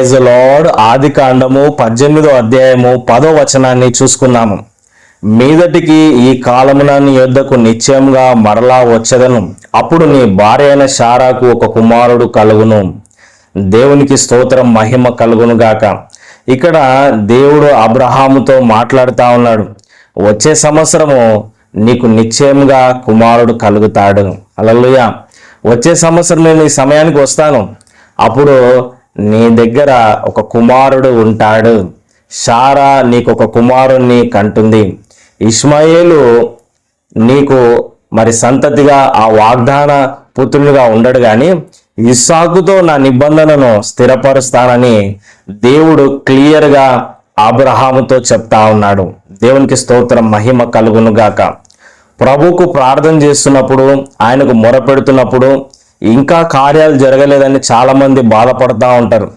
Lord ఆది కాండము పద్దెనిమిదో అధ్యాయము పదో వచనాన్ని చూసుకున్నాము. మీదటికి ఈ కాలమున నీ యొద్దకు నిత్యంగా మరలా వచ్చదను. అప్పుడు నీ భార్య అయిన శారాకు ఒక కుమారుడు కలుగును. దేవునికి స్తోత్రం మహిమ కలుగును గాక. ఇక్కడ దేవుడు అబ్రహాముతో మాట్లాడుతూ ఉన్నాడు. వచ్చే సంవత్సరము నీకు నిశ్చయంగా కుమారుడు కలుగుతాడు. అలలుయ వచ్చే సంవత్సరం నేను ఈ సమయానికి వస్తాను. అప్పుడు నీ దగ్గర ఒక కుమారుడు ఉంటాడు. షారా నీకు ఒక కుమారుణ్ణి కంటుంది. ఇస్మాయేలు నీకు మరి సంతతిగా ఆ వాగ్దాన పుత్రునిగా ఉండడు కానీ ఇస్సాకుతో నా నిబంధనను స్థిరపరుస్తానని దేవుడు క్లియర్గా అబ్రహాముతో చెప్తా ఉన్నాడు. దేవునికి స్తోత్రం మహిమ కలుగును గాక ప్రభుకు ప్రార్థన చేస్తున్నప్పుడు ఆయనకు మొరపెడుతున్నప్పుడు ఇంకా కార్యాలు జరగలేదని చాలామంది బాధపడుతూ బాధపడతా ఉంటారు.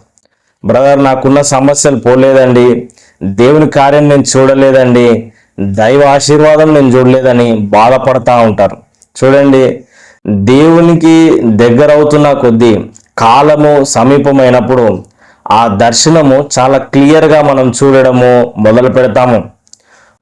బ్రదర్ నాకున్న సమస్యలు పోలేదండి. దేవుని కార్యం నేను చూడలేదండి. దైవ ఆశీర్వాదం నేను చూడలేదని బాధపడతా ఉంటారు. చూడండి దేవునికి దగ్గర అవుతున్న కొద్దీ కాలము సమీపమైనప్పుడు ఆ దర్శనము చాలా క్లియర్గా మనం చూడడము మొదలు పెడతాము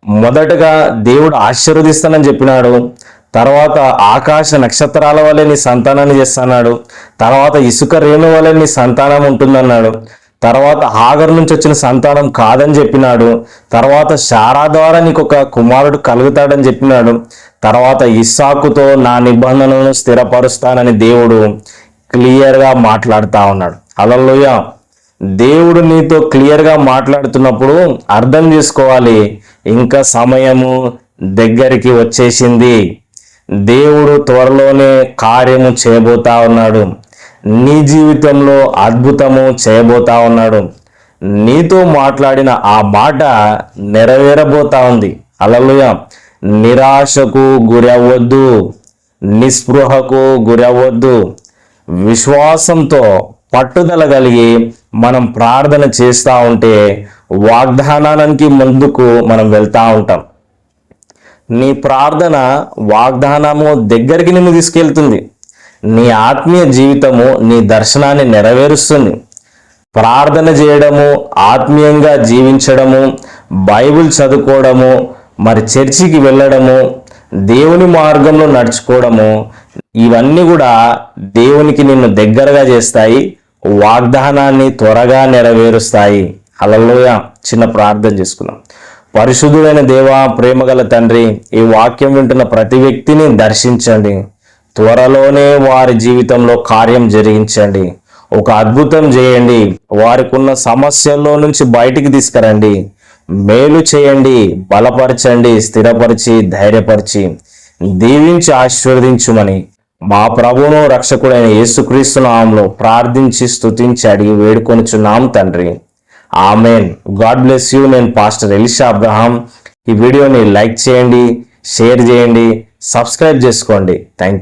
మొదటగా దేవుడు ఆశీర్వదిస్తానని చెప్పినాడు. తర్వాత ఆకాశ నక్షత్రాల వలె నీ సంతానాన్ని చేస్తున్నాడు. తర్వాత ఇసుక రేణు వలె నీ సంతానం ఉంటుందన్నాడు. తర్వాత హాగర్ నుంచి వచ్చిన సంతానం కాదని చెప్పినాడు. తర్వాత శారా ద్వారా నీకు ఒక కుమారుడు కలుగుతాడని చెప్పినాడు. తర్వాత ఇస్సాకుతో నా నిబంధనలను స్థిరపరుస్తానని దేవుడు క్లియర్గా మాట్లాడుతూ ఉన్నాడు. అలలోయ దేవుడు నీతో క్లియర్గా మాట్లాడుతున్నప్పుడు అర్థం చేసుకోవాలి. ఇంకా సమయము దగ్గరికి వచ్చేసింది. దేవుడు త్వరలోనే కార్యము చేయబోతా ఉన్నాడు. నీ జీవితంలో అద్భుతము చేయబోతా ఉన్నాడు. నీతో మాట్లాడిన ఆ మాట నెరవేరబోతా ఉంది. అలలుయ నిరాశకు గురవ్వద్దు. నిస్పృహకు గురవ్వద్దు. విశ్వాసంతో పట్టుదల కలిగి మనం ప్రార్థన చేస్తూ ఉంటే వాగ్దానానికి ముందుకు మనం వెళ్తూ ఉంటాం. నీ ప్రార్థన వాగ్దానము దగ్గరికి నిన్ను తీసుకెళ్తుంది. నీ ఆత్మీయ జీవితము నీ దర్శనాన్ని నెరవేరుస్తుంది. ప్రార్థన చేయడము ఆత్మీయంగా జీవించడము బైబిల్ చదువుకోవడము మరి చర్చికి వెళ్ళడము దేవుని మార్గంలో నడుచుకోవడము ఇవన్నీ కూడా దేవునికి నిన్ను దగ్గరగా చేస్తాయి వాగ్దానాన్ని త్వరగా నెరవేరుస్తాయి. అలలోయ చిన్న ప్రార్థన చేసుకున్నాం పరిశుద్ధుడైన దేవా ప్రేమగల తండ్రి ఈ వాక్యం వింటున్న ప్రతి వ్యక్తిని దర్శించండి. త్వరలోనే వారి జీవితంలో కార్యం జరిగించండి. ఒక అద్భుతం చేయండి. వారికి ఉన్న సమస్యల్లో నుంచి బయటికి తీసుకురండి. మేలు చేయండి బలపరచండి స్థిరపరిచి ధైర్యపరిచి దీవించి ఆశీర్వదించుమని మా ప్రభును రక్షకుడైన యేసుక్రీస్తు నామంలో ప్రార్థించి స్తుతించి అడిగి వేడుకొనుచున్నాం తండ్రి. ఆమెన్. God bless you. నేను పాస్టర్ ఎలిషా అబ్రహాం. ఈ వీడియోని లైక్ చేయండి షేర్ చేయండి సబ్స్క్రైబ్ చేసుకోండి. థ్యాంక్